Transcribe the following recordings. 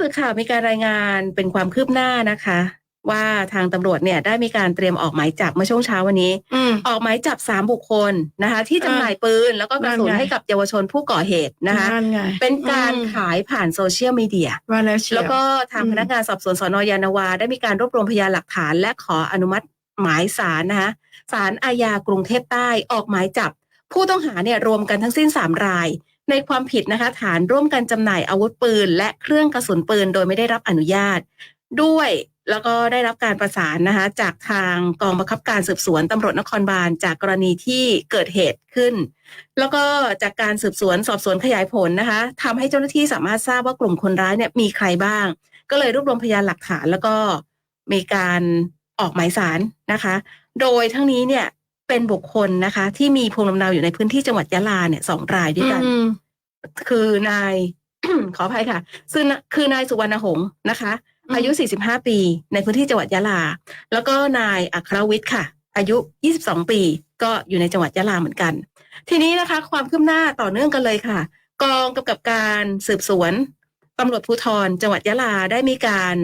สื่อข่าวมีการรายงานเป็นความคืบหน้านะคะ ว่าทางตำรวจเนี่ยได้มีการเตรียมออกหมายจับเมื่อช่วงเช้าวันนี้ อืม ออกหมายจับสามบุคคลนะคะ ที่จำหน่ายปืนแล้วก็กระสุนนั่นไง ให้กับเยาวชนผู้ก่อเหตุนะคะนั่นไงเป็นการอืมขายผ่านโซเชียลมีเดีย ว่าแล้วเชียวแล้วก็ทางอืม พนักงานสอบสวนสนยานนาวา ได้มีการรวบรวมพยานหลักฐาน และขออนุมัติหมายสารนะคะศาลอาญากรุงเทพใต้ออกหมายจับ ผู้ต้องหาเนี่ยรวมกันทั้งสิ้น 3 ราย ในความผิดนะคะ ฐานร่วมกันจำหน่ายอาวุธปืน และเครื่องกระสุนปืนโดยไม่ได้รับอนุญาต ด้วยแล้วก็ได้รับการประสานนะคะ จากทางกองบังคับการสืบสวนตำรวจนครบาลจากกรณีที่เกิดเหตุขึ้น แล้วก็จากการสืบสวนสอบสวนขยายผลนะคะทำให้เจ้าหน้าที่สามารถทราบว่ากลุ่มคนร้ายเนี่ยมีใครบ้าง ก็เลยรวบรวมพยานหลักฐาน แล้วก็มีการออกหมายสารนะคะ โดยทั้งนี้เนี่ย เป็นบุคคลนะคะ ที่มีภูมิลำเนาอยู่ในพื้นที่จังหวัดยะลาเนี่ยสองรายด้วยกันอืมคือนาย ขออภัยค่ะซึ่งนะคือนายสุวรรณหงษ์นะคะอืมอายุ 45 ปี ในพื้นที่จังหวัดยะลา แล้วก็นายอัครวิทย์ค่ะ อายุ 22 ปี ก็อยู่ในจังหวัดยะลาเหมือนกัน ทีนี้นะคะ ความคืบหน้าต่อเนื่องกันเลยค่ะ กองกำกับการสืบสวนตำรวจภูธรจังหวัดยะลาได้มีการ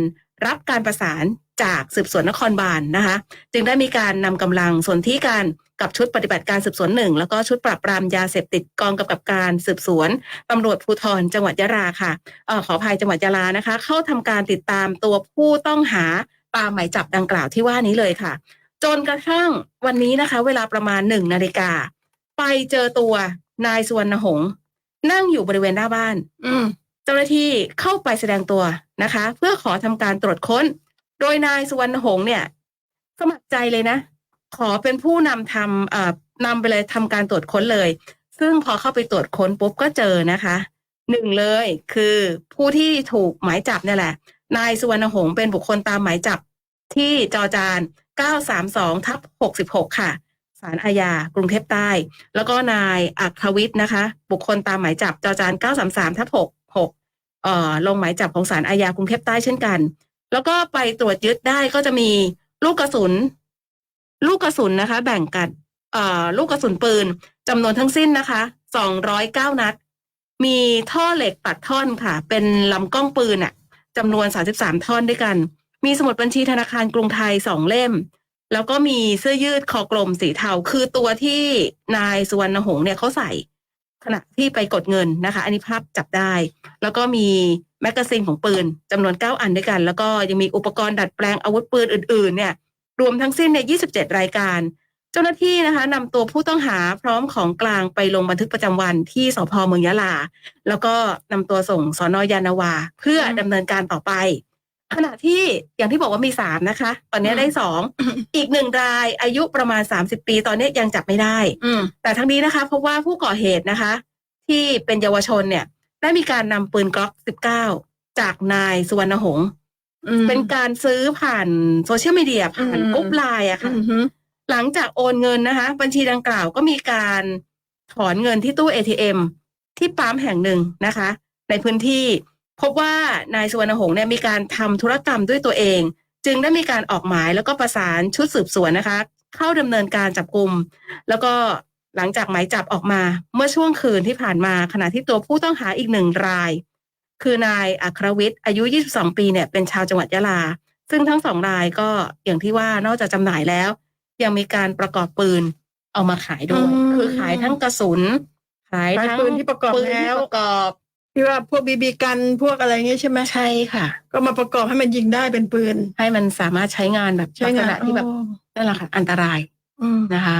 รับการประสาน จากสืบสวนนครบาลนะคะ จึงได้มีการนำกำลังสนที่การกับชุดปฏิบัติการสืบสวนหนึ่งแล้วก็ชุดปราบปรามยาเสพติดกองกำกับการสืบสวนตำรวจภูธรจังหวัดยะลาค่ะเอ่อขออภัยจังหวัดยะลานะคะ เข้าทำการติดตามตัวผู้ต้องหาตามหมายจับดังกล่าวที่ว่านี้เลยค่ะ จนกระทั่งวันนี้นะคะ เวลาประมาณหนึ่งนาฬิกาไปเจอตัวนายสุวรรณหงษ์นั่งอยู่บริเวณหน้าบ้าน อืมเจ้าหน้าที่เข้าไปแสดงตัวนะคะ เพื่อขอทำการตรวจค้น โดยนายสุวรรณหงษ์เนี่ย สมัครใจเลยนะ ขอเป็นผู้นำทำเอ่อนำไปเลยทำการตรวจค้นเลย ซึ่งพอเข้าไปตรวจค้นปุ๊บก็เจอนะคะหนึ่งเลยคือผู้ที่ถูกหมายจับเนี่ยแหละ นายสุวรรณหงษ์เป็นบุคคลตามหมายจับที่จอจาน 932ทับ66 ค่ะศาลอาญากรุงเทพใต้ แล้วก็นายอัครวิทย์นะคะ บุคคลตามหมายจับจอจาน 933ทับ66เอ่อลงหมายจับของศาลอาญากรุงเทพใต้เช่นกัน แล้วก็ไปตรวจยึดได้ก็จะมีลูกกระสุน ลูกกระสุนนะคะ แบ่งกันเอ่อลูกกระสุนปืนจำนวนทั้งสิ้นนะคะ209นัด มีท่อเหล็กตัดท่อนค่ะ เป็นลำกล้องปืนอะจำนวน33ท่อนด้วยกัน มีสมุดบัญชีธนาคารกรุงไทยสองเล่ม แล้วก็มีเสื้อยืดคอกลมสีเทา คือตัวที่นายสุวรรณหงษ์เนี่ยเขาใส่ ขณะที่ไปกดเงินนะคะ อันนี้ภาพจับได้ แล้วก็มีแมกกาซีนของปืนจำนวน 9 อันด้วยกัน แล้วก็ยังมีอุปกรณ์ดัดแปลงอาวุธปืนอื่นๆ เนี่ยรวมทั้งสิ้นเนี่ย27 รายการ เจ้าหน้าที่นะคะนำตัวผู้ต้องหาพร้อมของกลางไปลงบันทึกประจำวันที่สพเมืองยะลา แล้วก็นำตัวส่งสอนอยานาวา เพื่อดำเนินการต่อไป ขณะที่อย่างที่บอกว่ามีสามนะคะ ตอนนี้ได้สองอีกหนึ่งรายอายุประมาณ30ปี ตอนนี้ยังจับไม่ได้ อืมแต่ทั้งนี้นะคะเพราะว่าผู้ก่อเหตุนะคะ ที่เป็นเยาวชนเนี่ย ได้มีการนำปืนกล็อก19จากนายสุวรรณหงษ์อืมเป็นการซื้อผ่านโซเชียลมีเดียผ่านอืมกรุ๊ปไลน์อะอืค่ะมฮึหลังจากโอนเงินนะคะ บัญชีดังกล่าวก็มีการถอนเงินที่ตู้ ATM ที่ปั๊มแห่งหนึ่งนะคะ ในพื้นที่ พบว่านายสุวรรณหงษ์เนี่ยมีการทำธุรกรรมด้วยตัวเอง จึงได้มีการออกหมายแล้วก็ประสานชุดสืบสวนนะคะ เข้าดำเนินการจับกลุ่มแล้วก็หลังจากหมายจับออกมา เมื่อช่วงคืนที่ผ่านมาขณะที่ตัวผู้ต้องหาอีกหนึ่งราย คือนายอัครวิทย์อายุ 22 ปีเนี่ยเป็นชาวจังหวัดยะลา ซึ่งทั้งสองรายก็อย่างที่ว่านอกจากจำหน่ายแล้ว ยังมีการประกอบปืนเอามาขายด้วยคือขายทั้งกระสุนขายขายทั้งปืนที่ประกอบปืนที่แล้ว ประกอบ ที่ว่าพวกบีบีกันพวกอะไรเงี้ยใช่ไหมใช่ค่ะ ก็มาประกอบให้มันยิงได้เป็นปืน ให้มันสามารถใช้งานแบบใช้ลักษงานณะที่แบบอ๋อนั่นแหละค่ะ อันตรายอืม นะคะ